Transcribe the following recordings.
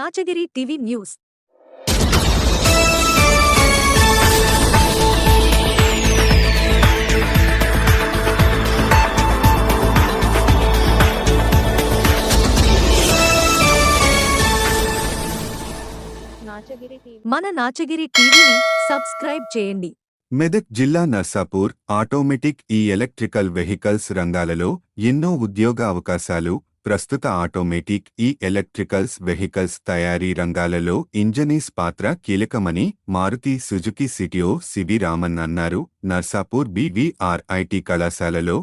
Nachagiri TV news. మన నాచగిరి టీవీని subscribe చేయండి. మెదక్ జిల్లా నర్సాపూర్ ఆటోమేటిక్ ఈ ఎలక్ట్రికల్ వెహికల్స్ రంగాలలో ఎన్నో ఉద్యోగ అవకాశాలు ప్రస్తుత ఆటోమేటిక్ ఈ ఎలక్ట్రికల్స్ వెహికల్స్ తయారీ రంగాలలో ఇంజనీస్ పాత్ర కీలకమని మారుతి సుజుకి సిటిఓ సివి రామన్ అన్నారు. నర్సాపూర్ బీవీఆర్ఐటి కళాశాలలో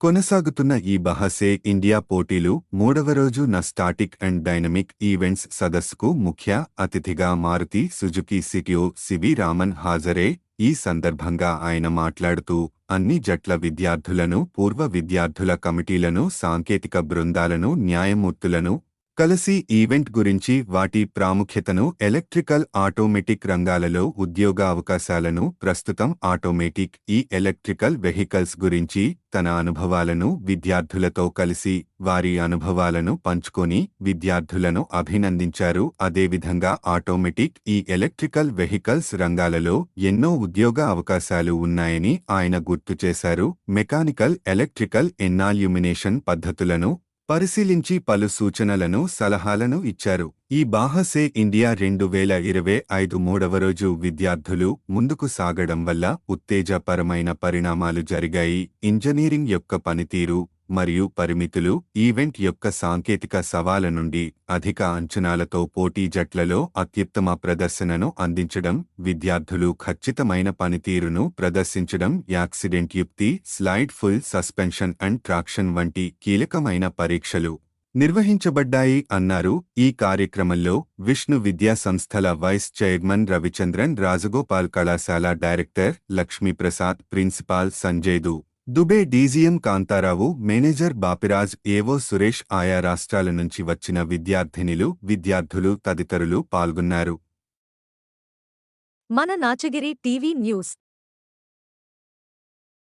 కొనసాగుతున్న ఈ బహసే ఇండియా పోటీలు మూడవ రోజు నస్టాటిక్ అండ్ డైనమిక్ ఈవెంట్స్ సదస్సుకు ముఖ్య అతిథిగా మారుతి సుజుకి సిటిఓ సివి రామన్ హాజరే. ఈ సందర్భంగా ఆయన మాట్లాడుతూ అన్ని జట్ల విద్యార్థులను పూర్వ విద్యార్థుల కమిటీలను సాంకేతిక బృందాలను న్యాయమూర్తులను కలిసి ఈవెంట్ గురించి వాటి ప్రాముఖ్యతను ఎలక్ట్రికల్ ఆటోమేటిక్ రంగాలలో ఉద్యోగ అవకాశాలను ప్రస్తుతం ఆటోమేటిక్ ఈ ఎలక్ట్రికల్ వెహికల్స్ గురించి తన అనుభవాలను విద్యార్థులతో కలిసి వారి అనుభవాలను పంచుకొని విద్యార్థులను అభినందించారు. అదేవిధంగా ఆటోమేటిక్ ఈ ఎలక్ట్రికల్ వెహికల్స్ రంగాలలో ఎన్నో ఉద్యోగ అవకాశాలు ఉన్నాయని ఆయన గుర్తు చేశారు. మెకానికల్ ఎలక్ట్రికల్ ఎన్నాల్యూమినేషన్ పద్ధతులను పరిశీలించి పలు సూచనలను సలహాలను ఇచ్చారు. ఈ బాహసే ఇండియా రెండు వేల ఇరవై ఐదు మూడవ రోజు విద్యార్థులు ముందుకు సాగడం వల్ల ఉత్తేజపరమైన పరిణామాలు జరిగాయి. ఇంజనీరింగ్ యొక్క పనితీరు మరియు పరిమితులు ఈవెంట్ యొక్క సాంకేతిక సవాల నుండి అధిక అంచనాలతో పోటీ జట్లలో అత్యుత్తమ ప్రదర్శనను అందించడం విద్యార్థులు ఖచ్చితమైన పనితీరును ప్రదర్శించడం యాక్సిడెంట్ యుక్తి slide full suspension and traction వంటి కీలకమైన పరీక్షలు నిర్వహించబడ్డాయి అన్నారు. ఈ కార్యక్రమంలో విష్ణు విద్యా సంస్థల వైస్ చైర్మన్ రవిచంద్రన్ రాజగోపాల్ కళాశాల director Lakshmiprasad principal సంజయ్దు Dubey DGM Kantharao manager Bapiraj AO Suresh ఆయా రాష్ట్రాల నుంచి వచ్చిన విద్యార్థినిలు విద్యార్థులు తదితరులు పాల్గొన్నారు. మన నాచగిరి టీవీ న్యూస్.